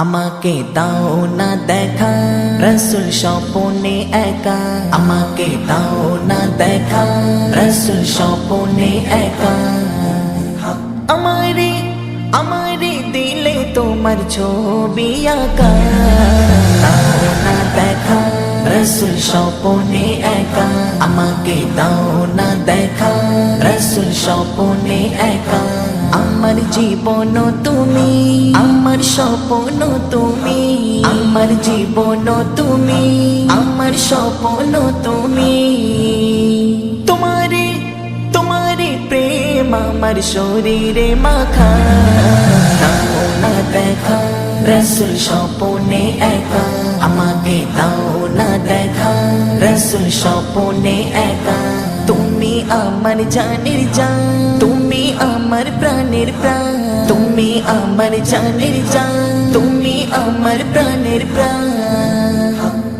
আমাকে দাও না দেখা। রসুল স্বপনে একা। আমাকে দাও না দেখা। রসুল স্বপনে একা। আমারে আমারে দিলে তোমার ছবি আঁকা। দাও না দেখা। রসুল স্বপনে একা। আমাকে দাও না দেখা। রসুল স্বপনে একা। আমার জীবন তুমি, আমার স্বপ্ন তুমি, আমার জীবন তুমি, আমার স্বপ্ন তুমি। তোমারে তোমারে প্রেম আমার শরীরে মাখা না দেখা, রসুল স্বপনে একা, আমাকে দাও না দেখা, রসুল স্বপনে একা। তুমি আমার জানের জান আমার প্রাণের প্রাণ। তুমি আমার জানের জান। তুমি আমার প্রাণের প্রাণ।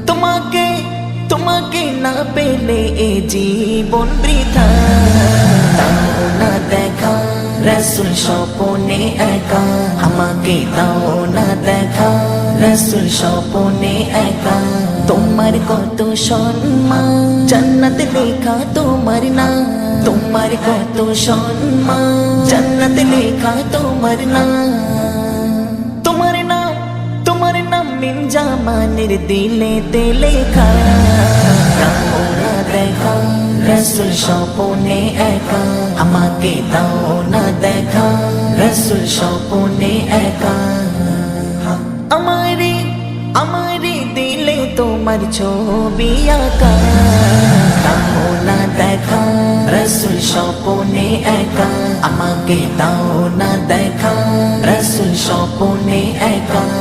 তোমাকে তোমাকে না পেলে এ জীবন বৃথা। না দেখা, রসুল স্বপনে একা। আমাকে তাও না দেখা। রসুল স্বপনে একা। তোমার কত সম্মান? জান্নাত লেখা তোমার না তোমার কত সম্মান? জান্নাত লেখা তোমার না তোমার নাম তোমার নাম মিন জামানের দিলে তে লেখা। দেখা, রসুল স্বপনে একা। আমাকে দাও না দেখা, রসুল স্বপনে একা। তোমার ছবি আঁকা না দেখা। রসুল স্বপনে একা, আমাকে দাও না দেখা। রসুল স্বপনে একা।